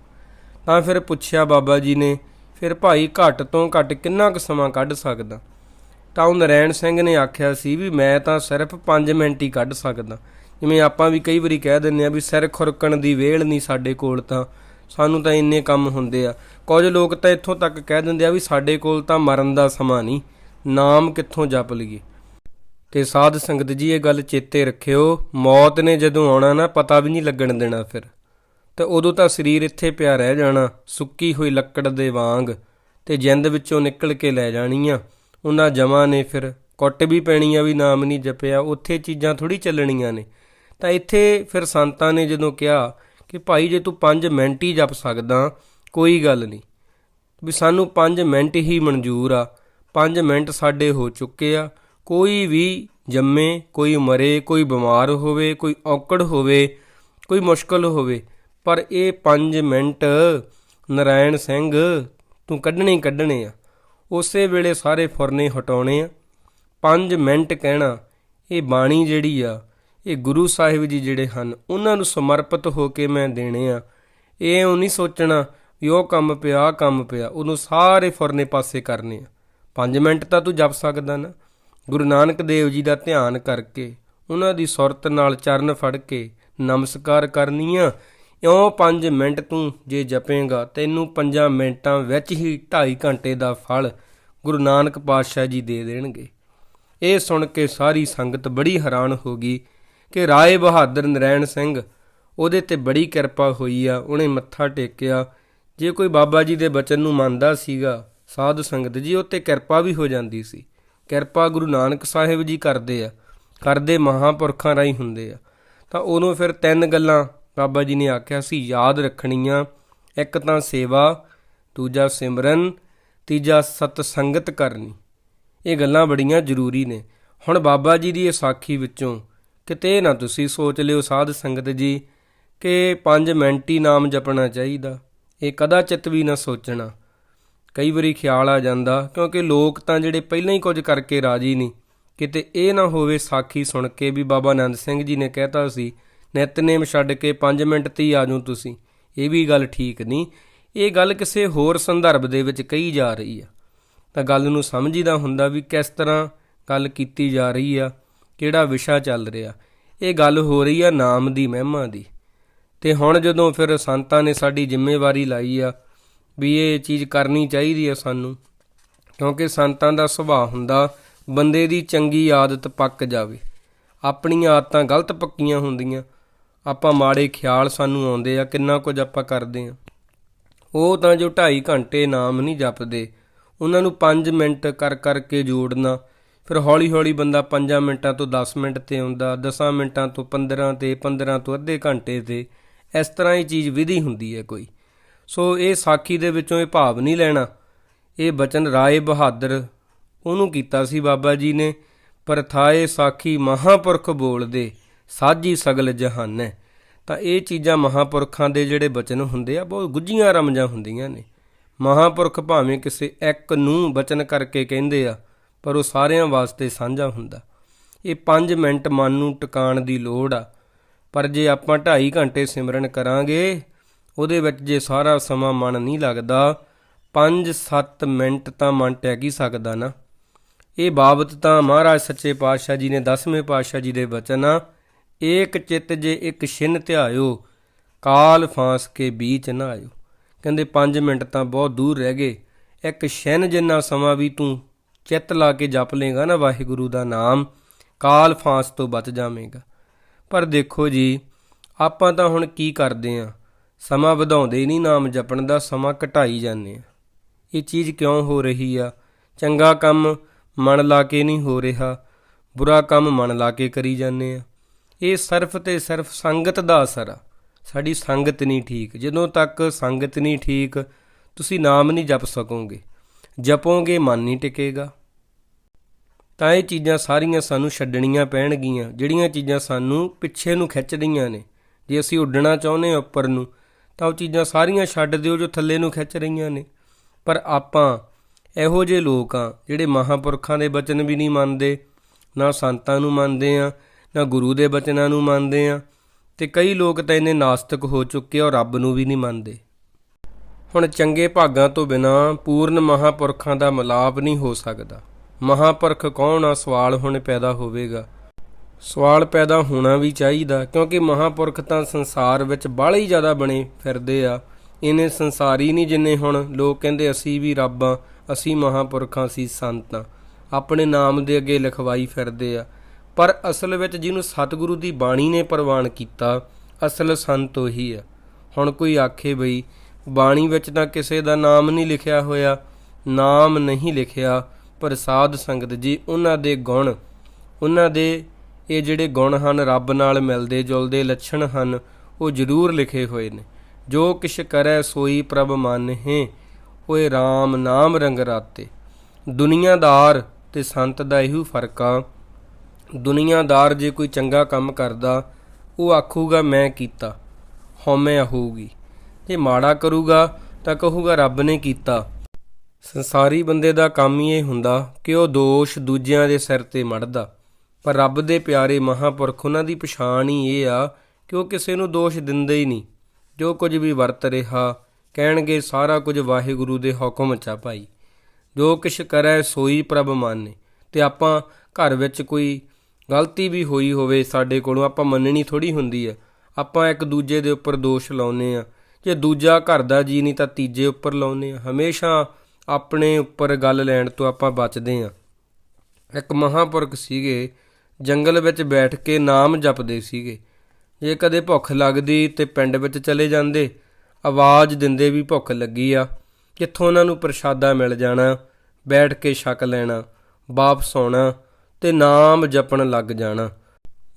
ਤਾਂ ਫਿਰ ਪੁੱਛਿਆ ਬਾਬਾ ਜੀ ਨੇ, ਫਿਰ ਭਾਈ ਘੱਟ ਤੋਂ ਘੱਟ ਕਿੰਨਾ ਕੁ ਸਮਾਂ ਕੱਢ ਸਕਦਾ? ਤਾਂ ਉਹ ਨਰੈਣ ਸਿੰਘ ਨੇ ਆਖਿਆ ਸੀ ਵੀ ਮੈਂ ਤਾਂ ਸਿਰਫ 5 ਮਿੰਟ ਹੀ ਕੱਢ ਸਕਦਾ। ਜਿਵੇਂ ਆਪਾਂ ਵੀ ਕਈ ਵਾਰੀ ਕਹਿ ਦਿੰਨੇ ਆ ਵੀ ਸਿਰ ਖੁਰਕਣ ਦੀ ਵੇਲ ਨਹੀਂ ਸਾਡੇ ਕੋਲ ਤਾਂ, ਸਾਨੂੰ ਤਾਂ ਇੰਨੇ ਕੰਮ ਹੁੰਦੇ ਆ। ਕੁਝ ਲੋਕ ਤਾਂ ਇੱਥੋਂ ਤੱਕ ਕਹਿ ਦਿੰਦੇ ਆ ਵੀ ਸਾਡੇ ਕੋਲ ਤਾਂ ਮਰਨ ਦਾ ਸਮਾਂ ਨਹੀਂ, ਨਾਮ ਕਿੱਥੋਂ ਜਪ ਲਈਏ? ਤੇ ਸਾਧ ਸੰਗਤ ਜੀ, ਇਹ ਗੱਲ ਚੇਤੇ ਰੱਖਿਓ, ਮੌਤ ਨੇ ਜਦੋਂ ਆਉਣਾ ਨਾ, ਪਤਾ ਵੀ ਨਹੀਂ ਲੱਗਣ ਦੇਣਾ ਫਿਰ। ਤੇ ਉਦੋਂ ਤਾਂ ਸਰੀਰ ਇੱਥੇ ਪਿਆ ਰਹਿ ਜਾਣਾ, ਸੁੱਕੀ ਹੋਈ ਲੱਕੜ ਦੇ ਵਾਂਗ, ਤੇ ਜਿੰਦ ਵਿੱਚੋਂ ਨਿਕਲ ਕੇ ਲੈ ਜਾਣੀ ਆ ਉਹਨਾਂ ਜਮਾਂ ਨੇ ਫਿਰ ਕੁੱਟ ਵੀ ਪੈਣੀ ਆ ਵੀ, ਨਾਮ ਨਹੀਂ ਜਪਿਆ, ਉੱਥੇ ਚੀਜ਼ਾਂ ਥੋੜੀ ਚੱਲਣੀਆਂ ਨੇ। ਤਾਂ ਇੱਥੇ ਫਿਰ ਸੰਤਾਂ ਨੇ ਜਦੋਂ ਕਿਹਾ ਕਿ ਭਾਈ, ਜੇ ਤੂੰ 5 ਮਿੰਟ ਹੀ ਜਪ ਸਕਦਾ, ਕੋਈ ਗੱਲ ਨਹੀਂ। ਵੀ ਸਾਨੂੰ 5 ਮਿੰਟ ਹੀ ਮਨਜ਼ੂਰ ਆ 5 ਮਿੰਟ ਸਾਡੇ ਹੋ ਚੁੱਕੇ ਆ ਕੋਈ ਵੀ ਜੰਮੇ, ਕੋਈ ਮਰੇ, ਕੋਈ ਬਿਮਾਰ ਹੋਵੇ, ਕੋਈ ਔਕੜ ਹੋਵੇ, ਕੋਈ ਮੁਸ਼ਕਲ ਹੋਵੇ, ਪਰ ਇਹ 5 ਮਿੰਟ ਨਰਾਇਣ ਸਿੰਘ ਤੂੰ ਕੱਢਣੇ ਹੀ ਕੱਢਣੇ ਆ। ਉਸੇ ਵੇਲੇ ਸਾਰੇ ਫੁਰਨੇ ਹਟਾਉਣੇ ਆ। 5 ਮਿੰਟ ਕਹਿਣਾ, ਇਹ ਬਾਣੀ ਜਿਹੜੀ ਆ, ਇਹ ਗੁਰੂ ਸਾਹਿਬ ਜੀ ਜਿਹੜੇ ਹਨ, ਉਹਨਾਂ ਨੂੰ ਸਮਰਪਿਤ ਹੋ ਕੇ ਮੈਂ ਦੇਣੇ ਆ। ਇਹ ਉਹ ਨਹੀਂ ਸੋਚਣਾ ਵੀ ਉਹ ਕੰਮ ਪਿਆ, ਆਹ ਕੰਮ ਪਿਆ, ਉਹਨੂੰ ਸਾਰੇ ਫੁਰਨੇ ਪਾਸੇ ਕਰਨੇ ਆ। 5 ਮਿੰਟ ਤਾਂ ਤੂੰ ਜਪ ਸਕਦਾ ਨਾ। ਗੁਰੂ ਨਾਨਕ ਦੇਵ ਜੀ ਦਾ ਧਿਆਨ ਕਰਕੇ ਉਹਨਾਂ ਦੀ ਸੁਰਤ ਨਾਲ ਚਰਨ ਫੜ ਕੇ ਨਮਸਕਾਰ ਕਰਨੀ ਆ। ਇਉਂ 5 ਮਿੰਟ ਤੂੰ ਜੇ ਜਪੇਗਾ, ਤੈਨੂੰ 5 ਮਿੰਟਾਂ ਵਿੱਚ ਹੀ 2.5 ਘੰਟੇ ਦਾ ਫਲ ਗੁਰੂ ਨਾਨਕ ਪਾਤਸ਼ਾਹ ਜੀ ਦੇ ਦੇਣਗੇ। ਇਹ ਸੁਣ ਕੇ ਸਾਰੀ ਸੰਗਤ ਬੜੀ ਹੈਰਾਨ ਹੋ ਗਈ ਕਿ ਰਾਏ ਬਹਾਦਰ ਨਰੈਣ ਸਿੰਘ ਉਹਦੇ ਤੇ ਬੜੀ ਕਿਰਪਾ ਹੋਈ ਆ, ਉਹਨੇ ਮੱਥਾ ਟੇਕਿਆ। ਜੇ ਕੋਈ ਬਾਬਾ ਜੀ ਦੇ ਬਚਨ ਨੂੰ ਮੰਨਦਾ ਸੀਗਾ, ਸਾਧ ਸੰਗਤ ਜੀ, ਉਹ ਤੇ ਕਿਰਪਾ ਵੀ ਹੋ ਜਾਂਦੀ ਸੀ। ਕਿਰਪਾ ਗੁਰੂ ਨਾਨਕ ਸਾਹਿਬ ਜੀ ਕਰਦੇ ਆ, ਕਰਦੇ ਮਹਾਪੁਰਖਾਂ ਰਾਹੀਂ ਹੁੰਦੇ ਆ। ਤਾਂ ਉਹਨੂੰ ਫਿਰ ਤਿੰਨ ਗੱਲਾਂ ਬਾਬਾ ਜੀ ਨੇ ਆਖਿਆ ਸੀ, ਯਾਦ ਰੱਖਣੀਆਂ, ਇੱਕ ਤਾਂ ਸੇਵਾ, ਦੂਜਾ ਸਿਮਰਨ, ਤੀਜਾ ਸਤ ਸੰਗਤ ਕਰਨੀ। ਇਹ ਗੱਲਾਂ ਬੜੀਆਂ ਜ਼ਰੂਰੀ ਨੇ। ਹੁਣ ਬਾਬਾ ਜੀ ਦੀ ਇਹ ਸਾਖੀ ਵਿੱਚੋਂ ਕਿਤੇ ਨਾ ਤੁਸੀਂ ਸੋਚ ਲਿਓ ਸਾਧ ਸੰਗਤ ਜੀ, ਕਿ 5 ਮਿੰਟ ਹੀ ਨਾਮ ਜਪਣਾ ਚਾਹੀਦਾ। ਇਹ ਕਦਾਚਿਤ ਵੀ ਨਾ ਸੋਚਣਾ। ਕਈ ਵਾਰੀ ਖਿਆਲ ਆ ਜਾਂਦਾ, ਕਿਉਂਕਿ ਲੋਕ ਤਾਂ ਜਿਹੜੇ ਪਹਿਲਾਂ ਹੀ ਕੁਝ ਕਰਕੇ ਰਾਜੀ ਨਹੀਂ। ਕਿਤੇ ਇਹ ਨਾ ਹੋਵੇ ਸਾਖੀ ਸੁਣ ਕੇ ਵੀ ਬਾਬਾ ਆਨੰਦ ਸਿੰਘ ਜੀ ਨੇ ਕਹਿਤਾ ਸੀ, ਨਿਤਨੇਮ ਛੱਡ ਕੇ 5 ਮਿੰਟ ਤੇ ਹੀ ਆ ਜਾਓ ਤੁਸੀਂ। ਇਹ ਵੀ ਗੱਲ ਠੀਕ ਨਹੀਂ। ਇਹ ਗੱਲ ਕਿਸੇ ਹੋਰ ਸੰਦਰਭ ਦੇ ਵਿੱਚ ਕਹੀ ਜਾ ਰਹੀ ਆ। ਤਾਂ ਗੱਲ ਨੂੰ ਸਮਝੀਦਾ ਹੁੰਦਾ ਵੀ ਕਿਸ ਤਰ੍ਹਾਂ ਗੱਲ ਕੀਤੀ ਜਾ ਰਹੀ ਆ, ਕਿਹੜਾ ਵਿਸ਼ਾ ਚੱਲ ਰਿਹਾ। ਇਹ ਗੱਲ ਹੋ ਰਹੀ ਆ ਨਾਮ ਦੀ ਮਹਿਮਾ ਦੀ। ਤੇ ਹੁਣ ਜਦੋਂ ਫਿਰ ਸੰਤਾਂ ਨੇ ਸਾਡੀ ਜ਼ਿੰਮੇਵਾਰੀ ਲਾਈ ਆ ਵੀ ਇਹ ਚੀਜ਼ ਕਰਨੀ ਚਾਹੀਦੀ ਆ ਸਾਨੂੰ, ਕਿਉਂਕਿ ਸੰਤਾਂ ਦਾ ਸੁਭਾਅ ਹੁੰਦਾ, ਬੰਦੇ ਦੀ ਚੰਗੀ ਆਦਤ ਪੱਕ ਜਾਵੇ। ਆਪਣੀਆਂ ਆਦਤਾਂ ਗਲਤ ਪੱਕੀਆਂ ਹੁੰਦੀਆਂ। ਆਪਾਂ ਮਾੜੇ ਖਿਆਲ ਸਾਨੂੰ ਆਉਂਦੇ ਆ, ਕਿੰਨਾ ਕੁਝ ਆਪਾਂ ਕਰਦੇ ਆ। ਉਹ ਤਾਂ ਜੋ 2.5 ਘੰਟੇ ਨਾਮ ਨਹੀਂ ਜਪਦੇ। ਉਹਨਾਂ ਨੂੰ 5 ਮਿੰਟ ਕਰ ਕਰਕੇ ਜੋੜਨਾ। ਫਿਰ ਹੌਲੀ-ਹੌਲੀ ਬੰਦਾ 5 ਮਿੰਟਾਂ ਤੋਂ 10 ਮਿੰਟ ਤੇ ਆਉਂਦਾ 10 ਮਿੰਟਾਂ ਤੋਂ 15 ਤੇ 15 ਤੋਂ ਅੱਧੇ ਘੰਟੇ ਤੇ। ਇਸ ਤਰ੍ਹਾਂ ਹੀ ਚੀਜ਼ ਵਿਧੀ ਹੁੰਦੀ ਹੈ ਕੋਈ। ਸੋ ਇਹ ਸਾਖੀ ਦੇ ਵਿੱਚੋਂ ਇਹ ਭਾਵ ਨਹੀਂ ਲੈਣਾ। ਇਹ ਬਚਨ ਰਾਏ ਬਹਾਦਰ ਉਹਨੂੰ ਕੀਤਾ ਸੀ ਬਾਬਾ ਜੀ ਨੇ, ਪਰ ਥਾਏ ਸਾਖੀ ਮਹਾਪੁਰਖ ਬੋਲਦੇ ਸਾਜੀ ਸਗਲ ਜਹਾਨੈ। ਤਾਂ ਇਹ ਚੀਜ਼ਾਂ ਮਹਾਪੁਰਖਾਂ ਦੇ ਜਿਹੜੇ ਬਚਨ ਹੁੰਦੇ ਆ, ਬਹੁਤ ਗੁੱਝੀਆਂ ਰਮਜਾਂ ਹੁੰਦੀਆਂ ਨੇ। ਮਹਾਪੁਰਖ ਭਾਵੇਂ ਕਿਸੇ ਇੱਕ ਨੂੰ ਬਚਨ ਕਰਕੇ ਕਹਿੰਦੇ ਆ, ਪਰ ਉਹ ਸਾਰਿਆਂ ਵਾਸਤੇ ਸਾਂਝਾ ਹੁੰਦਾ। ਇਹ 5 ਮਿੰਟ ਮਨ ਨੂੰ ਟਿਕਾਣ ਦੀ ਲੋੜ ਆ। ਪਰ ਜੇ ਆਪਾਂ 2.5 ਘੰਟੇ ਸਿਮਰਨ ਕਰਾਂਗੇ ਉਹਦੇ ਵਿੱਚ ਜੇ ਸਾਰਾ ਸਮਾਂ ਮਨ ਨਹੀਂ ਲੱਗਦਾ 5-7 ਮਿੰਟ ਤਾਂ ਮਨ ਟਿਕ ਹੀ ਸਕਦਾ ਨਾ। ਇਹ ਬਾਬਤ ਤਾਂ ਮਹਾਰਾਜ ਸੱਚੇ ਪਾਤਸ਼ਾਹ ਜੀ ਨੇ 10ਵੇਂ ਪਾਤਸ਼ਾਹ ਜੀ ਦੇ ਬਚਨ ਆ, ਏਕ ਚਿੱਤ ਜੇ ਇੱਕ ਛਿਨ ਧਿਆਇਓ, ਕਾਲ ਫਾਂਸ ਕੇ ਬੀਚ ਨਾ ਆਇਓ। ਕਹਿੰਦੇ 5 ਮਿੰਟ ਤਾਂ ਬਹੁਤ ਦੂਰ ਰਹਿ ਗਏ। ਇੱਕ ਛਿਨ ਜਿੰਨਾ ਸਮਾਂ ਵੀ ਤੂੰ ਚਿੱਤ ਲਾ ਕੇ ਜਪ ਲੇਗਾ ਨਾ ਵਾਹਿਗੁਰੂ ਦਾ ਨਾਮ, ਕਾਲ ਫਾਂਸ ਤੋਂ ਬਚ ਜਾਵੇਂਗਾ। ਪਰ ਦੇਖੋ ਜੀ, ਆਪਾਂ ਤਾਂ ਹੁਣ ਕੀ ਕਰਦੇ ਆਂ? ਸਮਾਂ ਵਧਾਉਂਦੇ ਨਹੀਂ, ਨਾਮ ਜਪਣ ਦਾ ਸਮਾਂ ਘਟਾਈ ਜਾਂਦੇ ਆ। ਇਹ ਚੀਜ਼ ਕਿਉਂ ਹੋ ਰਹੀ ਆ? ਚੰਗਾ ਕੰਮ ਮਨ ਲਾ ਕੇ ਨਹੀਂ ਹੋ ਰਿਹਾ, ਬੁਰਾ ਕੰਮ ਮਨ ਲਾ ਕੇ ਕਰੀ ਜਾਂਦੇ ਆ। ਇਹ ਸਿਰਫ ਤੇ ਸਿਰਫ ਸੰਗਤ ਦਾ ਅਸਰ ਆ। ਸਾਡੀ ਸੰਗਤ ਨਹੀਂ ਠੀਕ। ਜਦੋਂ ਤੱਕ ਸੰਗਤ ਨਹੀਂ ਠੀਕ, ਤੁਸੀਂ ਨਾਮ ਨਹੀਂ ਜਪ ਸਕੋਗੇ। ਜਪੋਗੇ, ਮਨ ਨਹੀਂ ਟਿਕੇਗਾ। ਤਾਂ ਇਹ ਚੀਜ਼ਾਂ ਸਾਰੀਆਂ ਸਾਨੂੰ ਛੱਡਣੀਆਂ ਪੈਣਗੀਆਂ, ਜਿਹੜੀਆਂ ਚੀਜ਼ਾਂ ਸਾਨੂੰ ਪਿੱਛੇ ਨੂੰ ਖਿੱਚ ਰਹੀਆਂ ਨੇ। ਜੇ ਅਸੀਂ ਉੱਡਣਾ ਚਾਹੁੰਦੇ ਹਾਂ ਉੱਪਰ ਨੂੰ ਤਾਂ ਉਹ ਚੀਜ਼ਾਂ ਸਾਰੀਆਂ ਛੱਡ ਦਿਓ ਜੋ ਥੱਲੇ ਨੂੰ ਖਿੱਚ ਰਹੀਆਂ ਨੇ। ਪਰ ਆਪਾਂ ਇਹੋ ਜਿਹੇ ਲੋਕ ਆ ਜਿਹੜੇ ਮਹਾਪੁਰਖਾਂ ਦੇ ਬਚਨ ਵੀ ਨਹੀਂ ਮੰਨਦੇ, ਨਾ ਸੰਤਾਂ ਨੂੰ ਮੰਨਦੇ ਆ ਨਾ ਗੁਰੂ ਦੇ ਬਚਨਾਂ ਨੂੰ ਮੰਨਦੇ ਆ ਤੇ ਕਈ ਲੋਕ ਤਾਂ ਇਹਨੇ ਨਾਸਤਿਕ ਹੋ ਚੁੱਕੇ ਔਰ ਰੱਬ ਨੂੰ ਵੀ ਨਹੀਂ ਮੰਨਦੇ। ਹੁਣ ਚੰਗੇ ਭਾਗਾਂ ਤੋਂ ਬਿਨਾ ਪੂਰਨ ਮਹਾਪੁਰਖਾਂ ਦਾ ਮਿਲਾਪ ਨਹੀਂ ਹੋ ਸਕਦਾ। ਮਹਾਪੁਰਖ ਕੌਣ ਆ? ਸਵਾਲ ਹੁਣ ਪੈਦਾ ਹੋਵੇਗਾ। ਸਵਾਲ ਪੈਦਾ ਹੋਣਾ ਵੀ ਚਾਹੀਦਾ, ਕਿਉਂਕਿ ਮਹਾਪੁਰਖ ਤਾਂ ਸੰਸਾਰ ਵਿੱਚ ਬਾਹਲੇ ਹੀ ਜ਼ਿਆਦਾ ਬਣੇ ਫਿਰਦੇ ਆ। ਇਹਨੇ ਸੰਸਾਰੀ ਨਹੀਂ ਜਿੰਨੇ ਹੁਣ, ਲੋਕ ਕਹਿੰਦੇ ਅਸੀਂ ਵੀ ਰੱਬ ਆ, ਅਸੀਂ ਮਹਾਪੁਰਖਾਂ ਅਸੀਂ ਸੰਤਾਂ ਆਪਣੇ ਨਾਮ ਦੇ ਅੱਗੇ ਲਿਖਵਾਈ ਫਿਰਦੇ ਆ। ਪਰ ਅਸਲ ਵਿੱਚ ਜਿਹਨੂੰ ਸਤਿਗੁਰੂ ਦੀ ਬਾਣੀ ਨੇ ਪ੍ਰਵਾਨ ਕੀਤਾ, ਅਸਲ ਸੰਤ ਉਹੀ ਆ। ਹੁਣ ਕੋਈ ਆਖੇ ਬਈ, ਬਾਣੀ ਵਿੱਚ ਤਾਂ ਕਿਸੇ ਦਾ ਨਾਮ ਨਹੀਂ ਲਿਖਿਆ ਹੋਇਆ, ਨਾਮ ਨਹੀਂ ਲਿਖਿਆ ਪਰ ਸਾਧ ਸੰਗਤ ਜੀ, ਉਹਨਾਂ ਦੇ ਗੁਣ, ਉਹਨਾਂ ਦੇ ਇਹ ਜਿਹੜੇ ਗੁਣ ਹਨ, ਰੱਬ ਨਾਲ ਮਿਲਦੇ ਜੁਲਦੇ ਲੱਛਣ ਹਨ, ਉਹ ਜ਼ਰੂਰ ਲਿਖੇ ਹੋਏ ਨੇ। ਜੋ ਕਿਛ ਕਰੈ, ਸੋਈ ਪ੍ਰਭ ਮਾਨਹਿ ਓਏ RAM ਨਾਮ ਰੰਗ ਰਾਤੇ। ਦੁਨੀਆਦਾਰ ਤੇ ਸੰਤ ਦਾ ਇਹੋ ਫ਼ਰਕ ਆ। ਦੁਨੀਆਦਾਰ ਜੇ ਕੋਈ ਚੰਗਾ ਕੰਮ ਕਰਦਾ, ਉਹ ਆਖੂਗਾ, ਮੈਂ ਕੀਤਾ। ਹਉਮੈ ਹੋਊਗੀ ਜੇ ਮਾੜਾ ਕਰੂਗਾ, ਤਾਂ ਕਹੂਗਾ, ਰੱਬ ਨੇ ਕੀਤਾ। ਸੰਸਾਰੀ ਬੰਦੇ ਦਾ ਕੰਮ ਹੀ ਇਹ ਹੁੰਦਾ ਕਿ ਉਹ ਦੋਸ਼ ਦੂਜਿਆਂ ਦੇ ਸਿਰ ਤੇ ਮੜਦਾ। ਪਰ ਰੱਬ ਦੇ ਪਿਆਰੇ ਮਹਾਪੁਰਖ, ਉਹਨਾਂ ਦੀ ਪਛਾਣ ਹੀ ਇਹ ਆ ਕਿ ਉਹ ਕਿਸੇ ਨੂੰ ਦੋਸ਼ ਦਿੰਦੇ ਹੀ ਨਹੀਂ। ਜੋ ਕੁਝ ਵੀ ਵਰਤ ਰਿਹਾ, ਕਹਿਣਗੇ ਸਾਰਾ ਕੁਝ ਵਾਹਿਗੁਰੂ ਦੇ ਹੁਕਮ ਚ ਆ ਭਾਈ। ਜੋ ਕਿਛ ਕਰੈ, ਸੋਈ ਪ੍ਰਭ ਮਾਨੇ। ਤੇ ਆਪਾਂ ਘਰ ਵਿੱਚ ਕੋਈ ਗਲਤੀ ਵੀ ਹੋਈ ਹੋਵੇ ਸਾਡੇ ਕੋਲੋਂ, ਆਪਾਂ ਮੰਨਣੀ ਥੋੜੀ ਹੁੰਦੀ ਆ। ਆਪਾਂ ਇੱਕ ਦੂਜੇ ਦੇ ਉੱਪਰ ਦੋਸ਼ ਲਾਉਨੇ ਆ। ਜੇ ਦੂਜਾ ਘਰ ਦਾ ਜੀ ਨਹੀਂ, ਤਾਂ ਤੀਜੇ ਉੱਪਰ ਲਾਉਨੇ ਆ। ਹਮੇਸ਼ਾ ਆਪਣੇ ਉੱਪਰ ਗੱਲ ਲੈਣ ਤੋਂ ਆਪਾਂ ਬਚਦੇ ਆ। ਇੱਕ ਮਹਾਪੁਰਖ ਸੀਗੇ ਜੰਗਲ ਵਿੱਚ ਬੈਠ ਕੇ ਨਾਮ ਜਪਦੇ ਸੀਗੇ। ਜੇ ਕਦੇ ਭੁੱਖ ਲੱਗਦੀ ਤੇ ਪਿੰਡ ਵਿੱਚ ਚਲੇ ਜਾਂਦੇ, ਆਵਾਜ਼ ਦਿੰਦੇ ਵੀ ਭੁੱਖ ਲੱਗੀ ਆ। ਕਿੱਥੋਂ ਉਹਨਾਂ ਨੂੰ ਪ੍ਰਸ਼ਾਦਾ ਮਿਲ ਜਾਣਾ, ਬੈਠ ਕੇ ਛਕ ਲੈਣਾ, ਵਾਪਸ ਆਉਣਾ ਤੇ ਨਾਮ ਜਪਣ ਲੱਗ ਜਾਣਾ।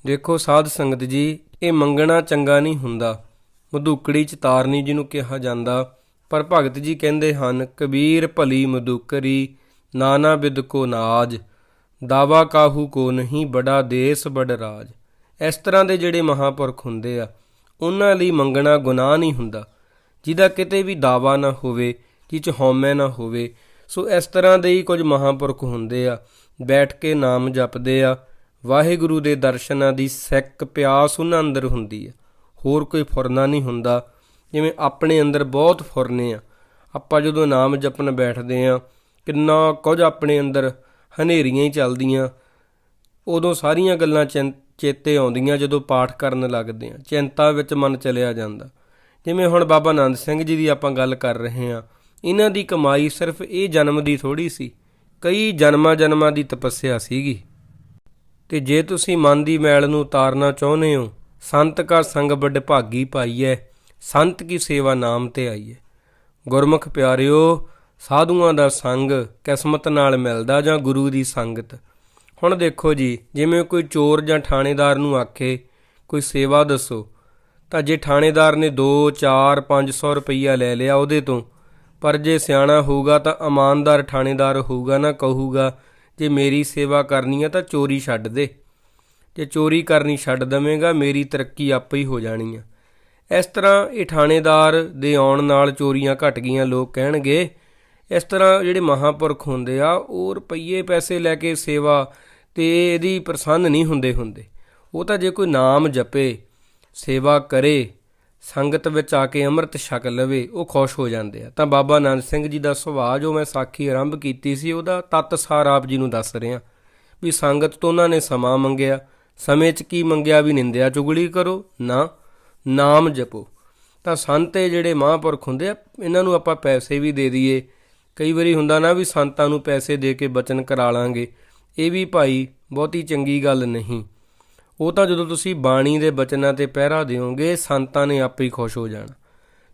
ਦੇਖੋ ਸਾਧ ਸੰਗਤ ਜੀ, ਇਹ ਮੰਗਣਾ ਚੰਗਾ ਨਹੀਂ ਹੁੰਦਾ। ਮਧੂਕੜੀ ਚ ਤਾਰਨੀ ਜਿਹਨੂੰ ਕਿਹਾ ਜਾਂਦਾ, ਪਰ ਭਗਤ ਜੀ ਕਹਿੰਦੇ ਹਨ, ਕਬੀਰ ਭਲੀ ਮਧੂਕਰੀ, ਨਾਨਾ ਬਿਦ ਕੋ ਨਾਜ। ਦਾਵਾ ਕਾਹੂ ਕੋ ਨਹੀਂ ਬੜਾ ਦੇਸ ਬੜ ਰਾਜ। ਇਸ ਤਰ੍ਹਾਂ ਦੇ ਜਿਹੜੇ ਮਹਾਪੁਰਖ ਹੁੰਦੇ ਆ, ਉਹਨਾਂ ਲਈ ਮੰਗਣਾ ਗੁਨਾਹ ਨਹੀਂ ਹੁੰਦਾ। ਜਿਹਦਾ ਕਿਤੇ ਵੀ ਦਾਵਾ ਨਾ ਹੋਵੇ ਜਿਹ ਚ ਹਉਮੈ ਨਾ ਹੋਵੇ, ਸੋ ਇਸ ਤਰ੍ਹਾਂ ਦੇ ਹੀ ਕੁਝ ਮਹਾਪੁਰਖ ਹੁੰਦੇ ਆ, ਬੈਠ ਕੇ ਨਾਮ ਜਪਦੇ ਆ। ਵਾਹਿਗੁਰੂ ਦੇ ਦਰਸ਼ਨਾਂ ਦੀ ਸਿੱਕ ਪਿਆਸ ਉਹਨਾਂ ਅੰਦਰ ਹੁੰਦੀ ਆ। ਹੋਰ ਕੋਈ ਫੁਰਨਾ ਨਹੀਂ ਹੁੰਦਾ, ਜਿਵੇਂ ਆਪਣੇ ਅੰਦਰ ਬਹੁਤ ਫੁਰਨੇ ਆ। ਆਪਾਂ ਜਦੋਂ ਨਾਮ ਜਪਣ ਬੈਠਦੇ ਆ, ਕਿੰਨਾ ਕੁਝ ਆਪਣੇ ਅੰਦਰ ਹਨੇਰੀਆਂ ਹੀ ਚੱਲਦੀਆਂ। ਉਦੋਂ ਸਾਰੀਆਂ ਗੱਲਾਂ ਚਿੰ- ਚੇਤੇ ਆਉਂਦੀਆਂ ਜਦੋਂ ਪਾਠ ਕਰਨ ਲੱਗਦੇ ਆ ਚਿੰਤਾ ਵਿੱਚ ਮਨ ਚਲਿਆ ਜਾਂਦਾ। ਜਿਵੇਂ ਹੁਣ ਬਾਬਾ ਆਨੰਦ ਸਿੰਘ ਜੀ ਦੀ ਆਪਾਂ ਗੱਲ ਕਰ ਰਹੇ ਆ ਇਹਨਾਂ ਦੀ ਕਮਾਈ ਸਿਰਫ ਇਹ ਜਨਮ ਦੀ ਥੋੜੀ ਸੀ। ਕਈ ਜਨਮਾਂ ਜਨਮਾਂ ਦੀ ਤਪੱਸਿਆ ਸੀਗੀ। ਤੇ ਜੇ ਤੁਸੀਂ ਮਨ ਦੀ ਮੈਲ ਨੂੰ ਉਤਾਰਨਾ ਚਾਹੁੰਦੇ ਹੋ, ਸੰਤ ਕਾ ਸੰਗ ਵੱਡ ਭਾਗੀ ਪਾਈਐ, ਸੰਤ ਕੀ ਸੇਵਾ ਨਾਮ ਤੇ ਆਈਐ। ਗੁਰਮੁਖ ਪਿਆਰਿਓ ਸਾਧੂਆਂ ਦਾ ਸੰਗ ਕਿਸਮਤ ਨਾਲ ਮਿਲਦਾ ਜਾਂ ਗੁਰੂ ਦੀ ਸੰਗਤ? ਹੁਣ ਦੇਖੋ ਜੀ, ਜਿਵੇਂ ਕੋਈ ਚੋਰ ਜਾਂ ਥਾਣੇਦਾਰ ਨੂੰ ਆਖੇ, ਕੋਈ ਸੇਵਾ ਦੱਸੋ। ਤਾਂ ਜੇ ਥਾਣੇਦਾਰ ਨੇ 2 4 500 ਰੁਪਈਆ ਲੈ ਲਿਆ ਉਹਦੇ ਤੋਂ, ਪਰ ਜੇ ਸਿਆਣਾ ਹੋਊਗਾ ਤਾਂ ਇਮਾਨਦਾਰ ਥਾਣੇਦਾਰ ਹੋਊਗਾ ਨਾ ਕਹੂਗਾ, ਜੇ ਮੇਰੀ ਸੇਵਾ ਕਰਨੀ ਹੈ ਤਾਂ ਚੋਰੀ ਛੱਡ ਦੇ। ਜੇ ਚੋਰੀ ਕਰਨੀ ਛੱਡ ਦਵੇਂਗਾ, ਮੇਰੀ ਤਰੱਕੀ ਆਪੇ ਹੀ ਹੋ ਜਾਣੀ ਆ। ਇਸ ਤਰ੍ਹਾਂ ਇਹ ਥਾਣੇਦਾਰ ਦੇ ਆਉਣ ਨਾਲ ਚੋਰੀਆਂ ਘਟ ਗਈਆਂ, ਲੋਕ ਕਹਿਣਗੇ ਇਸ ਤਰ੍ਹਾਂ ਜਿਹੜੇ ਮਹਾਪੁਰਖ ਹੁੰਦੇ ਆ, ਉਹ ਰੁਪਈਏ ਪੈਸੇ ਲੈ ਕੇ ਸੇਵਾ ਤੇ ਇਹਦੀ ਪ੍ਰਸੰਨ ਨਹੀਂ ਹੁੰਦੇ ਹੁੰਦੇ। ਉਹ ਤਾਂ ਜੇ ਕੋਈ ਨਾਮ ਜਪੇ, ਸੇਵਾ ਕਰੇ, ਸੰਗਤ ਵਿੱਚ ਆ ਕੇ ਅੰਮ੍ਰਿਤ ਛਕ ਲਵੇ, ਉਹ ਖੁਸ਼ ਹੋ ਜਾਂਦੇ ਆ। ਤਾਂ ਬਾਬਾ ਆਨੰਦ ਸਿੰਘ ਜੀ ਦਾ ਸੁਭਾਅ ਜੋ ਮੈਂ ਸਾਖੀ ਆਰੰਭ ਕੀਤੀ ਸੀ, ਉਹਦਾ ਤਤ ਸਾਰ ਆਪ ਜੀ ਨੂੰ ਦੱਸ ਰਿਹਾ। ਵੀ ਸੰਗਤ ਤੋਂ ਉਹਨਾਂ ਨੇ ਸਮਾਂ ਮੰਗਿਆ, ਸਮੇਂ 'ਚ ਕੀ ਮੰਗਿਆ ਵੀ ਨਿੰਦਿਆ ਚੁਗਲੀ ਕਰੋ, ਨਾ, ਨਾਮ ਜਪੋ। ਤਾਂ ਸੰਤੇ ਜਿਹੜੇ ਮਹਾਂਪੁਰਖ ਹੁੰਦੇ ਆ, ਇਹਨਾਂ ਨੂੰ ਆਪਾਂ ਪੈਸੇ ਵੀ ਦੇ ਦਈਏ ਕਈ ਵਾਰੀ ਹੁੰਦਾ ਨਾ ਵੀ ਸੰਤਾਂ ਨੂੰ ਪੈਸੇ ਦੇ ਕੇ ਬਚਨ ਕਰਾ ਲਾਂਗੇ। ਇਹ ਵੀ ਭਾਈ ਬਹੁਤੀ ਚੰਗੀ ਗੱਲ ਨਹੀਂ। ਉਹ ਤਾਂ ਜਦੋਂ ਤੁਸੀਂ ਬਾਣੀ ਦੇ ਬਚਨਾਂ ਤੇ ਪਹਿਰਾ ਦਿਓਗੇ, ਸੰਤਾਂ ਨੇ ਆਪੇ ਹੀ ਖੁਸ਼ ਹੋ ਜਾਣਾ।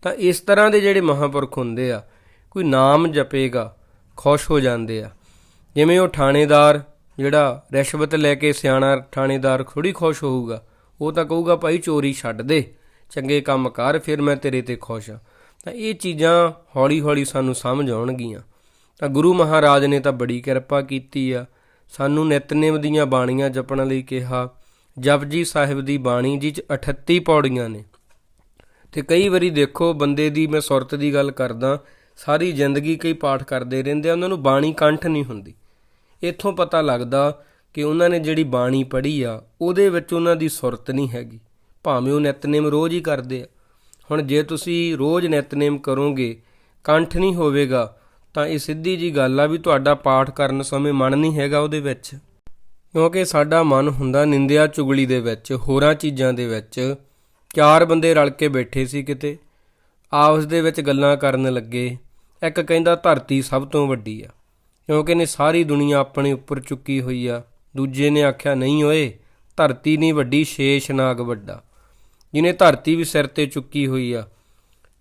ਤਾਂ ਇਸ ਤਰ੍ਹਾਂ ਦੇ ਜਿਹੜੇ ਮਹਾਂਪੁਰਖ ਹੁੰਦੇ ਆ, ਕੋਈ ਨਾਮ ਜਪੇਗਾ, ਖੁਸ਼ ਹੋ ਜਾਂਦੇ ਆ। ਜਿਵੇਂ ਉਹ ਥਾਣੇਦਾਰ ਜਿਹੜਾ ਰਿਸ਼ਵਤ ਲੈ ਕੇ ਸਿਆਣਾ ਥਾਣੇਦਾਰ ਥੋੜੀ ਖੁਸ਼ ਹੋਊਗਾ, ਉਹ ਤਾਂ ਕਹੂਗਾ, ਭਾਈ ਚੋਰੀ ਛੱਡ ਦੇ। ਚੰਗੇ ਕੰਮ ਕਰ, ਫਿਰ ਮੈਂ ਤੇਰੇ ਤੇ ਖੁਸ਼ ਆ ਤਾਂ ਇਹ ਚੀਜ਼ਾਂ ਹੌਲੀ-ਹੌਲੀ ਸਾਨੂੰ ਸਮਝ ਆਉਣਗੀਆਂ। ਤਾਂ ਗੁਰੂ ਮਹਾਰਾਜ ਨੇ ਤਾਂ ਬੜੀ ਕਿਰਪਾ ਕੀਤੀ ਆ। ਸਾਨੂੰ ਨਿਤਨੇਮ ਦੀਆਂ ਬਾਣੀਆਂ ਜਪਣ ਲਈ ਕਿਹਾ। ਜਪਜੀ ਸਾਹਿਬ ਦੀ ਬਾਣੀ ਜੀ ਚ 38 ਪੌੜੀਆਂ ਨੇ। ਤੇ ਕਈ ਵਾਰੀ ਦੇਖੋ, ਬੰਦੇ ਦੀ ਮੈਂ ਸੁਰਤ ਦੀ ਗੱਲ ਕਰਦਾ, ਸਾਰੀ ਜ਼ਿੰਦਗੀ ਕਈ ਪਾਠ ਕਰਦੇ ਰਹਿੰਦੇ ਆ, ਉਹਨਾਂ ਨੂੰ ਬਾਣੀ ਕੰਠ ਨਹੀਂ ਹੁੰਦੀ। ਇੱਥੋਂ ਪਤਾ ਲੱਗਦਾ ਕਿ ਉਹਨਾਂ ਨੇ ਜਿਹੜੀ ਬਾਣੀ ਪੜ੍ਹੀ ਆ, ਉਹਦੇ ਵਿੱਚ ਉਹਨਾਂ ਦੀ ਸੁਰਤ ਨਹੀਂ ਹੈਗੀ। ਭਾਵੇਂ ਉਹ ਨਿਤਨੇਮ ਰੋਜ਼ ਹੀ ਕਰਦੇ ਆ। ਹੁਣ ਜੇ ਤੁਸੀਂ ਰੋਜ਼ ਨਿਤਨੇਮ ਕਰੋਗੇ, ਕੰਠ ਨਹੀਂ ਹੋਵੇਗਾ, ਤਾਂ ਇਹ ਸਿੱਧੀ ਜੀ ਗੱਲ ਆ ਵੀ ਤੁਹਾਡਾ ਪਾਠ ਕਰਨ ਸਮੇਂ ਮਨ ਨਹੀਂ ਹੈਗਾ ਉਹਦੇ ਵਿੱਚ। ਕਿਉਂਕਿ ਸਾਡਾ ਮਨ ਹੁੰਦਾ ਨਿੰਦਿਆ ਚੁਗਲੀ ਦੇ ਵਿੱਚ, ਹੋਰਾਂ ਚੀਜ਼ਾਂ ਦੇ ਵਿੱਚ। ਚਾਰ ਬੰਦੇ ਰਲ ਕੇ ਬੈਠੇ ਸੀ ਕਿਤੇ ਆਪਸ ਦੇ ਵਿੱਚ ਗੱਲਾਂ ਕਰਨ ਲੱਗੇ। ਇੱਕ ਕਹਿੰਦਾ ਧਰਤੀ ਸਭ ਤੋਂ ਵੱਡੀ ਆ, ਕਿਉਂਕਿ ਨੇ ਸਾਰੀ ਦੁਨੀਆ ਆਪਣੇ ਉੱਪਰ ਚੁੱਕੀ ਹੋਈ ਆ। ਦੂਜੇ ਨੇ ਆਖਿਆ, ਨਹੀਂ ਓਏ, ਧਰਤੀ ਨਹੀਂ ਵੱਡੀ, ਸ਼ੇਸ਼ਨਾਗ ਵੱਡਾ। ਜਿਹਨੇ ਧਰਤੀ ਵੀ ਸਿਰ ਤੇ ਚੁੱਕੀ ਹੋਈ ਆ।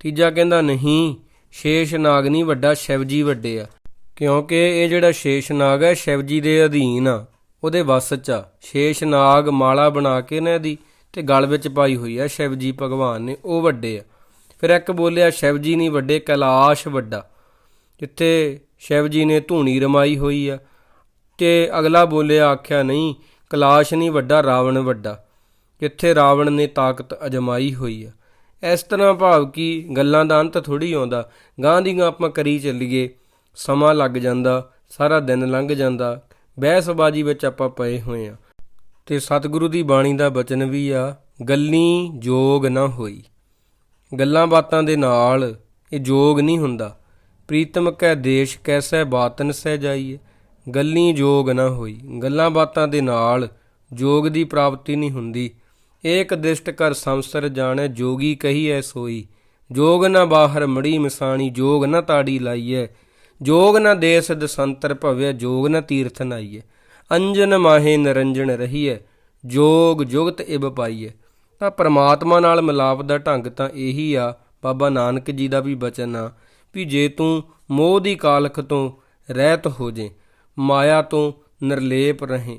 ਤੀਜਾ ਕਹਿੰਦਾ, ਨਹੀਂ, ਸ਼ੇਸ਼ ਨਾਗ ਨਹੀਂ, ਵੱਡਾ ਸ਼ਿਵਜੀ ਵੱਡੇ ਆ। ਕਿਉਂਕਿ ਇਹ ਜਿਹੜਾ ਸ਼ੇਸ਼ ਸ਼ੇਸ਼ਨਾਗ ਹੈ ਸ਼ਿਵਜੀ ਦੇ ਅਧੀਨ ਆ, ਉਹਦੇ ਵੱਸ 'ਚ ਆ। ਸ਼ੇਸ਼ ਨਾਗ ਮਾਲਾ ਬਣਾ ਕੇ ਨਾ ਇਹਦੀ ਤੇ ਗਲ ਵਿੱਚ ਪਾਈ ਹੋਈ ਆ, ਸ਼ਿਵਜੀ ਭਗਵਾਨ ਨੇ, ਉਹ ਵੱਡੇ ਆ। ਫਿਰ ਇੱਕ ਬੋਲਿਆ, ਸ਼ਿਵਜੀ ਨਹੀਂ ਵੱਡੇ, ਕੈਲਾਸ਼ ਵੱਡਾ। ਜਿੱਥੇ ਸ਼ਿਵਜੀ ਨੇ ਧੂਣੀ ਰਮਾਈ ਹੋਈ ਆ ਤੇ ਅਗਲਾ ਬੋਲਿਆ, ਆਖਿਆ, ਨਹੀਂ, ਕੈਲਾਸ਼ ਨਹੀਂ ਵੱਡਾ, ਰਾਵਣ ਵੱਡਾ। ਕਿੱਥੇ ਰਾਵਣ ਨੇ ਤਾਕਤ ਅਜਮਾਈ ਹੋਈ ਆ। ਇਸ ਤਰ੍ਹਾਂ ਭਾਵ ਕਿ ਗੱਲਾਂ ਦਾ ਅੰਤ ਥੋੜੀ ਆਉਂਦਾ। ਗਾਂ ਦੀ ਗਾਂ ਆਪਾਂ ਕਰੀ ਚੱਲੀਏ, ਸਮਾਂ ਲੱਗ ਜਾਂਦਾ, ਸਾਰਾ ਦਿਨ ਲੰਘ ਜਾਂਦਾ, ਬਹਿਸਬਾਜੀ ਵਿੱਚ ਆਪਾਂ ਪਏ ਹੋਏ ਆ। ਤੇ ਸਤਿਗੁਰੂ ਦੀ ਬਾਣੀ ਦਾ ਬਚਨ ਵੀ ਆ, ਗੱਲੀ ਜੋਗ ਨਾ ਹੋਈ। ਗੱਲਾਂ ਬਾਤਾਂ ਦੇ ਨਾਲ ਇਹ ਜੋਗ ਨਹੀਂ ਹੁੰਦਾ। ਪ੍ਰੀਤਮ ਕੈ ਦੇਸ਼ ਕੈਸੈ ਬਾਤਨ ਸਹਿ ਜਾਈਏ। ਗੱਲੀ ਜੋਗ ਨਾ ਹੋਈ। ਗੱਲਾਂ ਬਾਤਾਂ ਦੇ ਨਾਲ ਜੋਗ ਦੀ ਪ੍ਰਾਪਤੀ ਨਹੀਂ ਹੁੰਦੀ। ਏਕ ਦ੍ਰਿਸ਼ਟ ਕਰ ਸੰਸਰ ਜਾਣੈ, ਜੋਗੀ ਕਹੀਐ ਸੋਈ। ਜੋਗ ਨਾ ਬਾਹਰ ਮੜੀ ਮਿਸਾਣੀ, ਜੋਗ ਨਾ ਤਾੜੀ ਲਾਈਐ। ਜੋਗ ਨਾ ਦੇਸ ਦਸੰਤਰ ਭਵੈ, ਜੋਗ ਨਾ ਤੀਰਥ ਨਾਈਐ। ਅੰਜਨ ਮਾਹੇ ਨਰੰਜਨ ਰਹੀਐ, ਜੋਗ ਜੁਗਤ ਇਬ ਪਾਈਐ। ਤਾਂ ਪ੍ਰਮਾਤਮਾ ਨਾਲ ਮਿਲਾਪ ਦਾ ਢੰਗ ਤਾਂ ਇਹੀ ਆ, ਬਾਬਾ ਨਾਨਕ ਜੀ ਦਾ ਵੀ ਬਚਨ ਆ, ਵੀ ਜੇ ਤੂੰ ਮੋਹ ਦੀ ਕਾਲਖ ਤੋਂ ਰਹਿਤ ਹੋ ਜੇ, ਮਾਇਆ ਤੋਂ ਨਿਰਲੇਪ ਰਹੇ।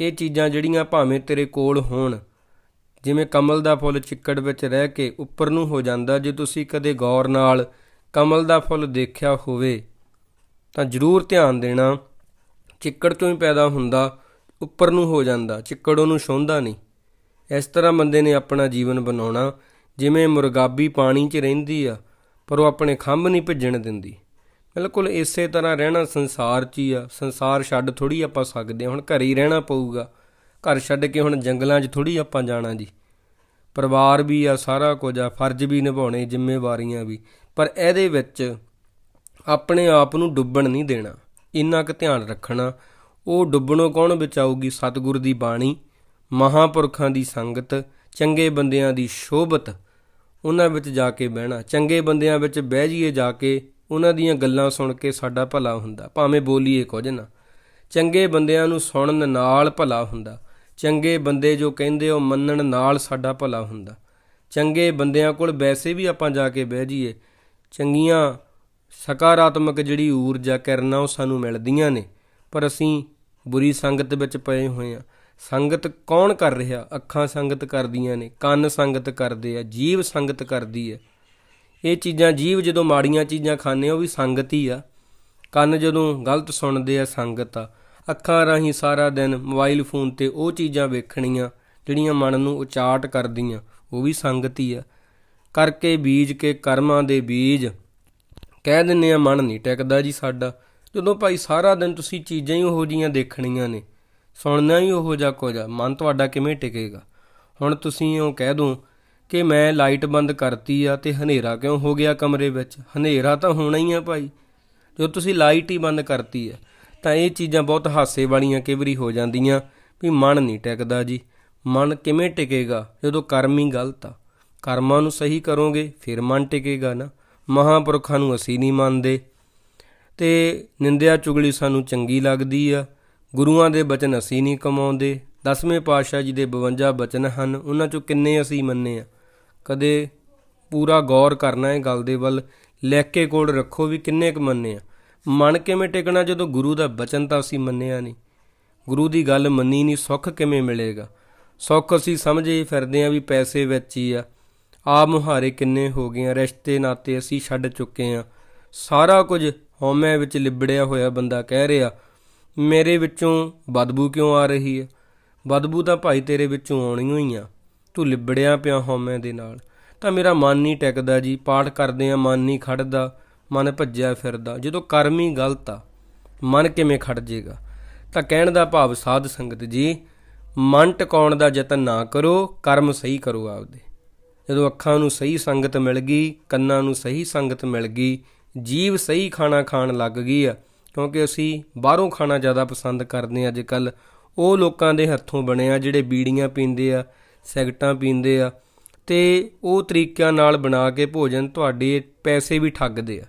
ਇਹ ਚੀਜ਼ਾਂ ਜਿਹੜੀਆਂ ਭਾਵੇਂ ਤੇਰੇ ਕੋਲ ਹੋਣ ਜਿਵੇਂ ਕਮਲ ਦਾ ਫੁੱਲ ਚਿੱਕੜ ਵਿੱਚ ਰਹਿ ਕੇ ਉੱਪਰ ਨੂੰ ਹੋ ਜਾਂਦਾ, ਜੇ ਤੁਸੀਂ ਕਦੇ ਗੌਰ ਨਾਲ ਕਮਲ ਦਾ ਫੁੱਲ ਦੇਖਿਆ ਹੋਵੇ, ਤਾਂ ਜ਼ਰੂਰ ਧਿਆਨ ਦੇਣਾ, ਚਿੱਕੜ ਤੋਂ ਹੀ ਪੈਦਾ ਹੁੰਦਾ, ਉੱਪਰ ਨੂੰ ਹੋ ਜਾਂਦਾ, ਚਿੱਕੜ ਉਹਨੂੰ ਛੋਂਦਾ ਨਹੀਂ। ਇਸ ਤਰ੍ਹਾਂ ਬੰਦੇ ਨੇ ਆਪਣਾ ਜੀਵਨ ਬਣਾਉਣਾ, ਜਿਵੇਂ ਮੁਰਗਾਬੀ ਪਾਣੀ 'ਚ ਰਹਿੰਦੀ ਆ, ਪਰ ਉਹ ਆਪਣੇ ਖੰਭ ਨਹੀਂ ਭਿੱਜਣ ਦਿੰਦੀ। ਬਿਲਕੁਲ ਇਸੇ ਤਰ੍ਹਾਂ ਰਹਿਣਾ ਸੰਸਾਰ 'ਚ ਹੀ ਆ, ਸੰਸਾਰ ਛੱਡ ਥੋੜੀ ਆਪਾਂ ਸਕਦੇ ਹਾਂ, ਹੁਣ ਘਰੇ ਹੀ ਰਹਿਣਾ ਪਊਗਾ। ਘਰ ਛੱਡ ਕੇ ਹੁਣ ਜੰਗਲਾਂ 'ਚ ਥੋੜੀ ਆਪਾਂ ਜਾਣਾ ਜੀ। ਪਰਿਵਾਰ ਵੀ ਆ, ਸਾਰਾ ਕੁਝ ਆ, ਫਰਜ਼ ਵੀ ਨਿਭਾਉਣੇ, ਜ਼ਿੰਮੇਵਾਰੀਆਂ ਵੀ। ਪਰ ਇਹਦੇ ਵਿੱਚ ਆਪਣੇ ਆਪ ਨੂੰ ਡੁੱਬਣ ਨਹੀਂ ਦੇਣਾ। ਇੰਨਾ ਕੁ ਧਿਆਨ ਰੱਖਣਾ। ਉਹ ਡੁੱਬਣੋਂ ਕੌਣ ਬਚਾਊਗੀ? ਸਤਿਗੁਰ ਦੀ ਬਾਣੀ, ਮਹਾਪੁਰਖਾਂ ਦੀ ਸੰਗਤ, ਚੰਗੇ ਬੰਦਿਆਂ ਦੀ ਸ਼ੋਭਤ, ਉਹਨਾਂ ਵਿੱਚ ਜਾ ਕੇ ਬਹਿਣਾ। ਚੰਗੇ ਬੰਦਿਆਂ ਵਿੱਚ ਬਹਿ ਜਾਈਏ ਜਾ ਕੇ, ਉਹਨਾਂ ਦੀਆਂ ਗੱਲਾਂ ਸੁਣ ਕੇ ਸਾਡਾ ਭਲਾ ਹੁੰਦਾ। ਭਾਵੇਂ ਬੋਲੀਏ ਕੁਝ ਨਾ। ਚੰਗੇ ਬੰਦਿਆਂ ਨੂੰ ਸੁਣਨ ਨਾਲ ਭਲਾ ਹੁੰਦਾ। ਚੰਗੇ ਬੰਦੇ ਜੋ ਕਹਿੰਦੇ ਉਹ ਮੰਨਣ ਨਾਲ ਸਾਡਾ ਭਲਾ ਹੁੰਦਾ। ਚੰਗੇ ਬੰਦਿਆਂ ਕੋਲ ਵੈਸੇ ਵੀ ਆਪਾਂ ਜਾ ਕੇ ਬਹਿ ਜਾਈਏ। ਚੰਗੀਆਂ, ਸਕਾਰਾਤਮਕ ਜਿਹੜੀ ਊਰਜਾ ਕਿਰਨਾਂ ਉਹ ਸਾਨੂੰ ਮਿਲਦੀਆਂ ਨੇ। ਪਰ ਅਸੀਂ ਬੁਰੀ ਸੰਗਤ ਵਿੱਚ ਪਏ ਹੋਏ ਆ ਸੰਗਤ ਕੌਣ ਕਰ ਰਿਹਾ? ਅੱਖਾਂ ਸੰਗਤ ਕਰਦੀਆਂ ਨੇ, ਕੰਨ ਸੰਗਤ ਕਰਦੇ ਆ ਜੀਵ ਸੰਗਤ ਕਰਦੀ ਹੈ। ਇਹ ਚੀਜ਼ਾਂ ਜੀਵ ਜਦੋਂ ਮਾੜੀਆਂ ਚੀਜ਼ਾਂ ਖਾਂਦੇ ਉਹ ਵੀ ਸੰਗਤ ਹੀ ਆ। ਕੰਨ ਜਦੋਂ ਗਲਤ ਸੁਣਦੇ ਆ, ਸੰਗਤ ਆ। ਅੱਖਾਂ ਰਾਹੀਂ ਸਾਰਾ ਦਿਨ ਮੋਬਾਈਲ ਫੋਨ ਤੇ ਉਹ ਚੀਜ਼ਾਂ ਵੇਖਣੀਆਂ, ਜਿਹੜੀਆਂ ਮਨ ਨੂੰ ਉਚਾਟ ਕਰਦੀਆਂ, ਉਹ ਵੀ ਸੰਗਤੀ ਆ। ਕਰਕੇ ਬੀਜ ਕੇ ਕਰਮਾਂ ਦੇ ਬੀਜ। ਕਹਿ ਦਿੰਨੇ ਆ, ਮਨ ਨਹੀਂ ਟਿਕਦਾ ਜੀ ਸਾਡਾ। ਜਦੋਂ ਭਾਈ ਸਾਰਾ ਦਿਨ ਤੁਸੀਂ ਚੀਜ਼ਾਂ ਹੀ ਉਹੋ ਜੀਆਂ ਦੇਖਣੀਆਂ ਨੇ, ਸੁਣਨਾ ਹੀ ਉਹੋ ਜਿਹਾ ਕੁਝ ਆ, ਮਨ ਤੁਹਾਡਾ ਕਿਵੇਂ ਟਿਕੇਗਾ? ਹੁਣ ਤੁਸੀਂ ਉਹ ਕਹਿ ਦੋ ਕਿ ਮੈਂ ਲਾਈਟ ਬੰਦ ਕਰਤੀ ਆ ਤੇ ਹਨੇਰਾ ਕਿਉਂ ਹੋ ਗਿਆ ਕਮਰੇ ਵਿੱਚ? ਹਨੇਰਾ ਤਾਂ ਹੋਣਾ ਹੀ ਆ ਭਾਈ। ਜੋ ਤੁਸੀਂ ਲਾਈਟ ਹੀ ਬੰਦ ਕਰਤੀ ਆ ਤਾਂ ਇਹ ਚੀਜ਼ਾਂ ਬਹੁਤ ਹਾਸੇ ਵਾਲੀਆਂ ਕਈ ਵਾਰੀ ਹੋ ਜਾਂਦੀਆਂ ਵੀ ਮਨ ਨਹੀਂ ਟਿਕਦਾ ਜੀ। ਮਨ ਕਿਵੇਂ ਟਿਕੇਗਾ? ਜਦੋਂ ਕਰਮ ਹੀ ਗਲਤ ਆ। ਕਰਮਾਂ ਨੂੰ ਸਹੀ ਕਰੋਗੇ, ਫਿਰ ਮਨ ਟਿਕੇਗਾ ਨਾ। ਮਹਾਪੁਰਖਾਂ ਨੂੰ ਅਸੀਂ ਨਹੀਂ ਮੰਨਦੇ। ਤੇ ਨਿੰਦਿਆ ਚੁਗਲੀ ਸਾਨੂੰ ਚੰਗੀ ਲੱਗਦੀ ਆ। ਗੁਰੂਆਂ ਦੇ ਬਚਨ ਅਸੀਂ ਨਹੀਂ ਕਮਾਉਂਦੇ। ਦਸਵੇਂ ਪਾਤਸ਼ਾਹ ਜੀ ਦੇ 52 ਬਚਨ ਹਨ, ਉਹਨਾਂ ਚੋਂ ਕਿੰਨੇ ਅਸੀਂ ਮੰਨੇ ਆ। ਕਦੇ ਪੂਰਾ ਗੌਰ ਕਰਨਾ ਹੈ ਗੱਲ ਦੇ ਵੱਲ। ਲਿਖ ਕੇ ਕੋਲ ਰੱਖੋ ਵੀ ਕਿੰਨੇ ਕੁ ਮੰਨੇ ਆ। ਮਨ ਕਿਵੇਂ ਟਿਕਣਾ ਜਦੋਂ ਗੁਰੂ ਦਾ ਬਚਨ ਤਾਂ ਅਸੀਂ ਮੰਨਿਆ ਨਹੀਂ? ਗੁਰੂ ਦੀ ਗੱਲ ਮੰਨੀ ਨਹੀਂ, ਸੁੱਖ ਕਿਵੇਂ ਮਿਲੇਗਾ? ਸੁੱਖ ਅਸੀਂ ਸਮਝੇ ਫਿਰਦੇ ਆ ਵੀ ਪੈਸੇ ਵਿੱਚ ਹੀ ਆ। ਆ ਮੁਹਾਰੇ ਕਿੰਨੇ ਹੋ ਗਏ ਆ, ਰਿਸ਼ਤੇ ਨਾਤੇ ਅਸੀਂ ਛੱਡ ਚੁੱਕੇ ਆ ਸਾਰਾ ਕੁਝ ਹਉਮੈ ਵਿੱਚ ਲਿਬੜਿਆ ਹੋਇਆ ਬੰਦਾ ਕਹਿ ਰਿਹਾ, ਮੇਰੇ ਵਿੱਚੋਂ ਬਦਬੂ ਕਿਉਂ ਆ ਰਹੀ ਹੈ? ਬਦਬੂ ਤਾਂ ਭਾਈ ਤੇਰੇ ਵਿੱਚੋਂ ਆਉਣੀ ਹੋਈ ਆ। ਤੂੰ ਲਿਬੜਿਆ ਪਿਆ ਹਉਮੈ ਦੇ ਨਾਲ। ਤਾਂ ਮੇਰਾ ਮਨ ਨਹੀਂ ਟਿਕਦਾ ਜੀ, ਪਾਠ ਕਰਦੇ ਆ ਮਨ ਨਹੀਂ ਖੜਦਾ। ਮਨ ਭੱਜਿਆ ਫਿਰਦਾ, ਜਦੋਂ ਕਰਮ ਹੀ ਗਲਤ ਆ, ਮਨ ਕਿਵੇਂ ਖੜ ਜਾਏਗਾ ਤਾਂ ਕਹਿਣ ਦਾ ਭਾਵ ਸਾਧ ਸੰਗਤ ਜੀ, ਮਨ ਟਿਕਾਉਣ ਦਾ ਯਤਨ ਨਾ ਕਰੋ, ਕਰਮ ਸਹੀ ਕਰੋ ਆਪਦੇ। ਜਦੋਂ ਅੱਖਾਂ ਨੂੰ ਸਹੀ ਸੰਗਤ ਮਿਲ ਗਈ, ਕੰਨਾਂ ਨੂੰ ਸਹੀ ਸੰਗਤ ਮਿਲ ਗਈ, ਜੀਵ ਸਹੀ ਖਾਣਾ ਖਾਣ ਲੱਗ ਗਈ ਆ, ਕਿਉਂਕਿ ਅਸੀਂ ਬਾਹਰੋਂ ਖਾਣਾ ਜ਼ਿਆਦਾ ਪਸੰਦ ਕਰਦੇ ਹਾਂ ਅੱਜ ਕੱਲ ਉਹ ਲੋਕਾਂ ਦੇ ਹੱਥੋਂ ਬਣੇ ਆ ਜਿਹੜੇ ਬੀੜੀਆਂ ਪੀਂਦੇ ਆ ਸਿਗਰਟਾਂ ਪੀਂਦੇ ਆ, ਤੇ ਉਹ ਤਰੀਕਿਆਂ ਨਾਲ ਬਣਾ ਕੇ ਭੋਜਨ ਤੁਹਾਡੇ ਪੈਸੇ ਵੀ ਠੱਗਦੇ ਆ।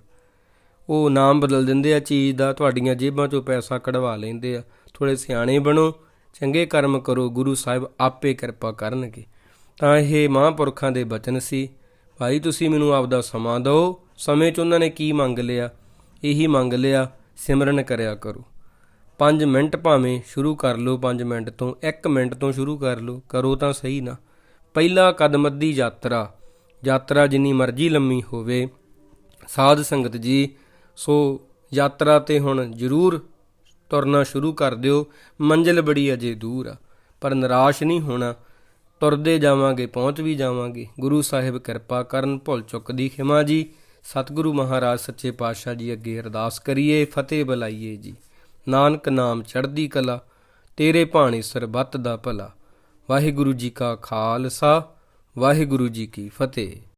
ਉਹ ਨਾਮ ਬਦਲ ਦਿੰਦੇ ਆ, ਚੀਜ਼ ਦਾ, ਤੁਹਾਡੀਆਂ ਜੇਬਾਂ 'ਚੋਂ ਪੈਸਾ ਕਢਵਾ ਲੈਂਦੇ ਆ। ਥੋੜੇ ਸਿਆਣੇ ਬਣੋ, ਚੰਗੇ ਕਰਮ ਕਰੋ, ਗੁਰੂ ਸਾਹਿਬ ਆਪੇ ਕਿਰਪਾ ਕਰਨਗੇ। ਤਾਂ ਇਹ ਮਹਾਂਪੁਰਖਾਂ ਦੇ ਬਚਨ ਸੀ। ਭਾਈ, ਤੁਸੀਂ ਮੈਨੂੰ ਆਪਦਾ ਸਮਾਂ ਦਿਓ। ਸਮੇਂ 'ਚ ਉਹਨਾਂ ਨੇ ਕੀ ਮੰਗ ਲਿਆ? ਇਹੀ ਮੰਗ ਲਿਆ, ਸਿਮਰਨ ਕਰਿਆ ਕਰੋ। 5 ਮਿੰਟ ਭਾਵੇਂ ਸ਼ੁਰੂ ਕਰ ਲਓ 5 ਮਿੰਟ ਤੋਂ 1 ਮਿੰਟ ਤੋਂ ਸ਼ੁਰੂ ਕਰ ਲਓ, ਕਰੋ ਤਾਂ ਸਹੀ ਨਾ। ਪਹਿਲਾ ਕਦਮ ਅੱਧੀ ਯਾਤਰਾ। ਯਾਤਰਾ ਜਿੰਨੀ ਮਰਜ਼ੀ ਲੰਮੀ ਹੋਵੇ। ਸਾਧ ਸੰਗਤ ਜੀ ਸੋ ਯਾਤਰਾ ਤੇ ਹੁਣ ਜ਼ਰੂਰ ਤੁਰਨਾ ਸ਼ੁਰੂ ਕਰ ਦਿਓ। ਮੰਜ਼ਿਲ ਬੜੀ ਅਜੇ ਦੂਰ ਆ, ਪਰ ਨਿਰਾਸ਼ ਨਹੀਂ ਹੋਣਾ। ਤੁਰਦੇ ਜਾਵਾਂਗੇ, ਪਹੁੰਚ ਵੀ ਜਾਵਾਂਗੇ। ਗੁਰੂ ਸਾਹਿਬ ਕਿਰਪਾ ਕਰਨ, ਭੁੱਲ ਚੁੱਕ ਦੀ ਖਿਮਾ ਜੀ। ਸਤਿਗੁਰੂ ਮਹਾਰਾਜ, ਸੱਚੇ ਪਾਤਸ਼ਾਹ ਜੀ, ਅੱਗੇ ਅਰਦਾਸ ਕਰੀਏ, ਫਤਿਹ ਬੁਲਾਈਏ ਜੀ। ਨਾਨਕ ਨਾਮ ਚੜ੍ਹਦੀ ਕਲਾ, ਤੇਰੇ ਭਾਣੇ ਸਰਬੱਤ ਦਾ ਭਲਾ। ਵਾਹਿਗੁਰੂ ਜੀ ਕਾ ਖਾਲਸਾ, ਵਾਹਿਗੁਰੂ ਜੀ ਕੀ ਫਤਿਹ।